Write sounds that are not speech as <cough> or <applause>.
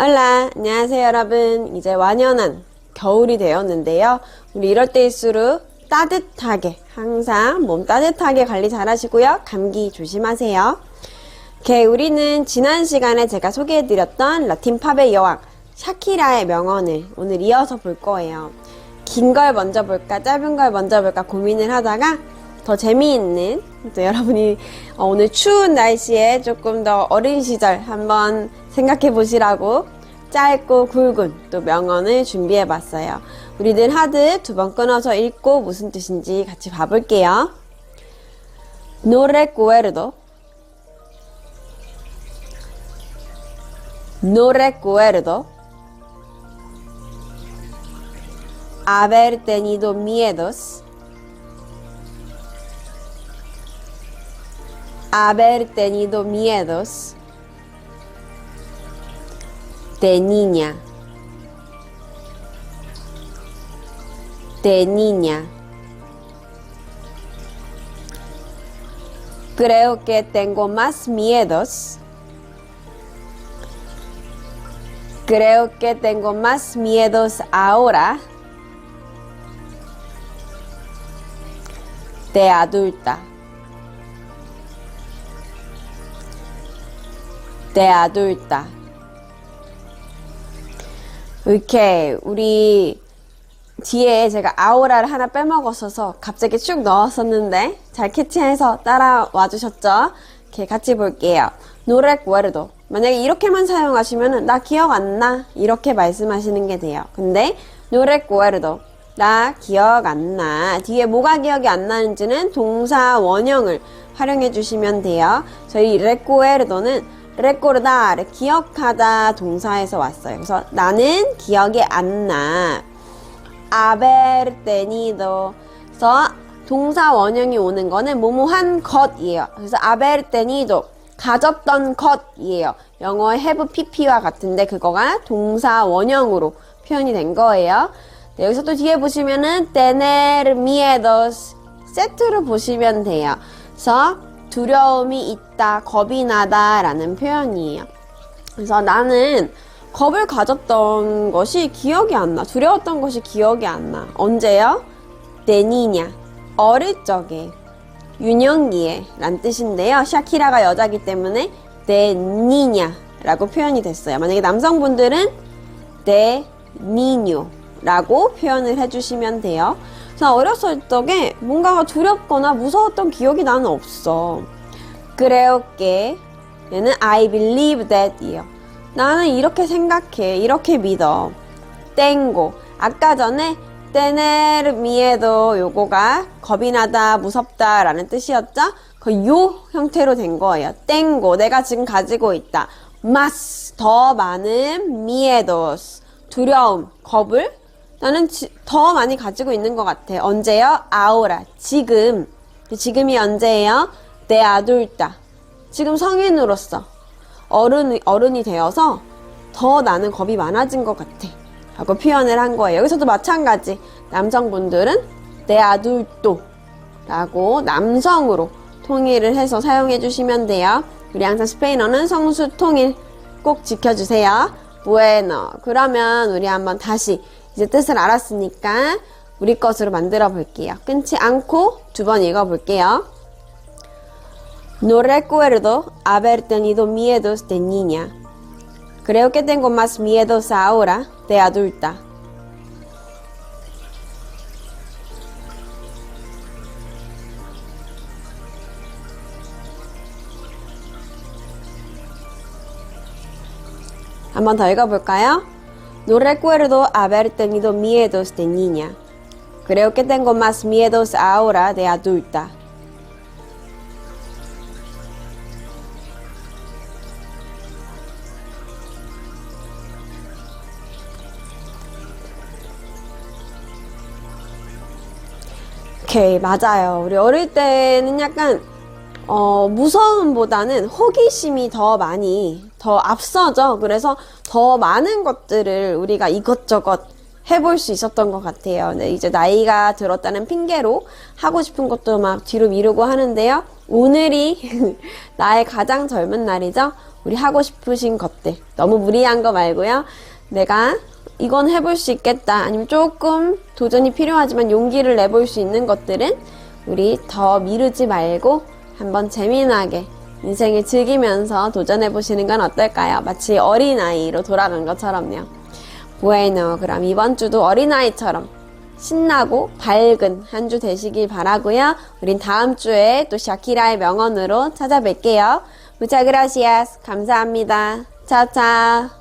올라 안녕하세요 여러분. 이제 완연한 겨울이 되었는데요. 우리 이럴 때일수록 따뜻하게 항상 몸 따뜻하게 관리 잘 하시고요. 감기 조심하세요. 오케이 우리는 지난 시간에 제가 소개해드렸던 라틴 팝의 여왕 샤키라의 명언을 오늘 이어서 볼 거예요. 긴 걸 먼저 볼까 짧은 걸 먼저 볼까 고민을 하다가 더 재미있는 또 여러분이 어, 오늘 추운 날씨에 조금 더 어린 시절 한번 생각해 보시라고 짧고 굵은 또 명언을 준비해 봤어요. 우리들 하드 두 번 끊어서 읽고 무슨 뜻인지 같이 봐볼게요. Recuerdo. No recuerdo haber tenido miedos. Haber tenido miedos de niña, de niña. Creo que tengo más miedos. Creo que tengo más miedos ahora de adulta. De adulta. 오케이. 우리 뒤에 제가 아우라를 하나 빼먹었어서 갑자기 쭉 넣었었는데 잘 캐치해서 따라와 주셨죠? 이렇게 같이 볼게요. 노래 구하르도. 만약에 이렇게만 사용하시면은 나 기억 안 나. 이렇게 말씀하시는 게 돼요. 근데 노래 구하르도. 나 기억 안 나. 뒤에 뭐가 기억이 안 나는지는 동사 원형을 활용해 주시면 돼요. 저희 레코에르도는 레코르다, 기억하다 동사에서 왔어요. 그래서 나는 기억이 안 나. haber tenido. 그래서 동사 원형이 오는 거는 뭐뭐한 것이에요. 그래서 haber tenido. 가졌던 것이에요. 영어 have pp와 같은데 그거가 동사 원형으로 표현이 된 거예요. 네, 여기서 또 뒤에 보시면은 tener miedos 세트로 보시면 돼요. 그래서 두려움이 있다, 겁이 나다 라는 표현이에요. 그래서 나는 겁을 가졌던 것이 기억이 안 나. 두려웠던 것이 기억이 안 나. 언제요? 내니냐. 어릴 적에. 유년기에 란 뜻인데요. 샤키라가 여자기 때문에 내니냐 라고 표현이 됐어요. 만약에 남성분들은 내니뇨 라고 표현을 해주시면 돼요. 자, 어렸을 적에 뭔가가 두렵거나 무서웠던 기억이 나는 없어. creo que 얘는 I believe that 이요. 나는 이렇게 생각해. 이렇게 믿어. tengo. 아까 전에 tener miedo 요거가 겁이 나다, 무섭다 라는 뜻이었죠? 그 요 형태로 된 거예요. tengo. 내가 지금 가지고 있다. más. 더 많은 miedos. 두려움, 겁을 나는 지, 더 많이 가지고 있는 것 같아. 언제요? 아오라. 지금. 지금이 언제예요? 내 아들다. 지금 성인으로서 어른 어른이 되어서 더 나는 겁이 많아진 것 같아. 라고 표현을 한 거예요. 여기서도 마찬가지. 남성분들은 내 아들도 라고 남성으로 통일을 해서 사용해 주시면 돼요. 우리 항상 스페인어는 성수 통일 꼭 지켜주세요. bueno. 그러면 우리 한번 다시 이제 뜻을 알았으니까 우리 것으로 만들어 볼게요. 끊지 않고 두 번 읽어 볼게요. No recuerdo haber tenido miedos de niña. Creo que tengo más miedos ahora de adulta. 한번 더 읽어볼까요? No recuerdo haber tenido miedos de niña. Creo que tengo más miedos ahora de adulta. 오케이, 맞아요. 우리 어릴 때는 약간 어, 무서움보다는 호기심이 더 많이 더 앞서죠. 그래서 더 많은 것들을 우리가 이것저것 해볼 수 있었던 것 같아요. 네, 이제 나이가 들었다는 핑계로 하고 싶은 것도 막 뒤로 미루고 하는데요. 오늘이 <laughs> 나의 가장 젊은 날이죠. 우리 하고 싶으신 것들 너무 무리한 거 말고요. 내가 이건 해볼 수 있겠다. 아니면 조금 도전이 필요하지만 용기를 내볼 수 있는 것들은 우리 더 미루지 말고 한번 재미나게 인생을 즐기면서 도전해 보시는 건 어떨까요? 마치 어린아이로 돌아간 것처럼요. 부에노 그럼 이번 주도 어린아이처럼 신나고 밝은 한 주 되시길 바라고요. 우린 다음 주에 또 샤키라의 명언으로 찾아뵐게요. 무차 그라시아스 감사합니다. 차차